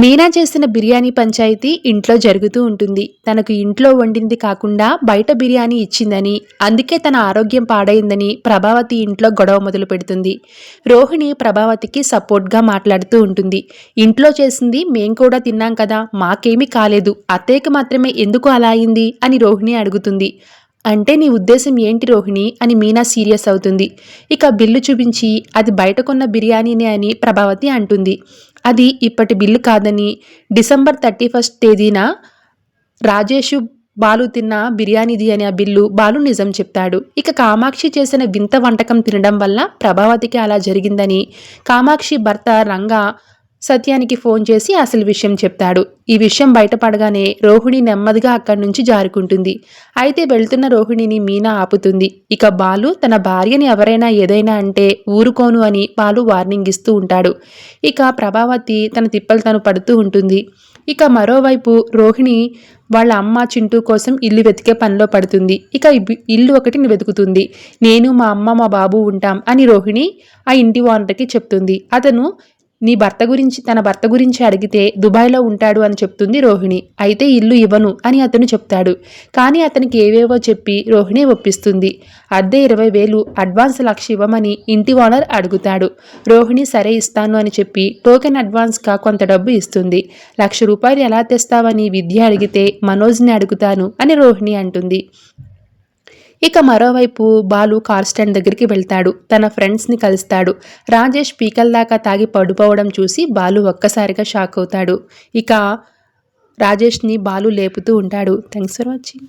మీనా చేసిన బిర్యానీ పంచాయతీ ఇంట్లో జరుగుతూ ఉంటుంది. తనకు ఇంట్లో వండింది కాకుండా బయట బిర్యానీ ఇచ్చిందని అందుకే తన ఆరోగ్యం పాడైందని ప్రభావతి ఇంట్లో గొడవ మొదలు పెడుతుంది. రోహిణి ప్రభావతికి సపోర్ట్గా మాట్లాడుతూ ఉంటుంది. ఇంట్లో చేసింది మేం కూడా తిన్నాం కదా మాకేమీ కాలేదు అత్తయ్యకి మాత్రమే ఎందుకు అలా అయింది అని రోహిణి అడుగుతుంది. అంటే నీ ఉద్దేశం ఏంటి రోహిణి అని మీనా సీరియస్ అవుతుంది. ఇక బిల్లు చూపించి అది బయట కొన్న బిర్యానీనే అని ప్రభావతి అంటుంది. అది ఇప్పటి బిల్లు కాదని డిసెంబర్ థర్టీ ఫస్ట్ తేదీన రాజేషు బాలు తిన్న బిర్యానీది అనే ఆ బిల్లు బాలు నిజం చెప్తాడు. ఇక కామాక్షి చేసిన వింత వంటకం తినడం వల్ల ప్రభావతికి అలా జరిగిందని కామాక్షి భర్త రంగా సత్యానికి ఫోన్ చేసి అసలు విషయం చెప్తాడు. ఈ విషయం బయటపడగానే రోహిణి నెమ్మదిగా అక్కడి నుంచి జారుకుంటుంది. అయితే వెళ్తున్న రోహిణిని మీనా ఆపుతుంది. ఇక బాలు తన భార్యని ఎవరైనా ఏదైనా అంటే ఊరుకోను అని బాలు వార్నింగ్ ఇస్తూ ఉంటాడు. ఇక ప్రభావతి తన తిప్పలు తను పడుతూ ఉంటుంది. ఇక మరోవైపు రోహిణి వాళ్ళ అమ్మ చింటూ కోసం ఇల్లు వెతికే పనిలో పడుతుంది. ఇక ఇల్లు ఒకటి వెతుకుతుంది. నేను మా అమ్మ మా బాబు ఉంటాం అని రోహిణి ఆ ఇంటి ఓనర్కి చెప్తుంది. అతను నీ భర్త గురించి తన భర్త గురించి అడిగితే దుబాయ్లో ఉంటాడు అని చెప్తుంది రోహిణి. అయితే ఇల్లు ఇవ్వను అని అతను చెప్తాడు. కానీ అతనికి ఏవేవో చెప్పి రోహిణి ఒప్పిస్తుంది. అద్దె ఇరవై వేలు అడ్వాన్స్ లక్ష ఇవ్వమని ఇంటి ఓనర్ అడుగుతాడు. రోహిణి సరే ఇస్తాను అని చెప్పి టోకెన్ అడ్వాన్స్గా కొంత డబ్బు ఇస్తుంది. లక్ష రూపాయలు ఎలా తెస్తావని విద్య అడిగితే మనోజ్ని అడుగుతాను అని రోహిణి అంటుంది. ఇక మరోవైపు బాలు కార్ స్టాండ్ దగ్గరికి వెళ్తాడు. తన ఫ్రెండ్స్ని కలుస్తాడు. రాజేష్ పీకల్ దాకా తాగి పడిపోవడం చూసి బాలు ఒక్కసారిగా షాక్ అవుతాడు. ఇక రాజేష్ని బాలు లేపుతూ ఉంటాడు. Thanks for watching.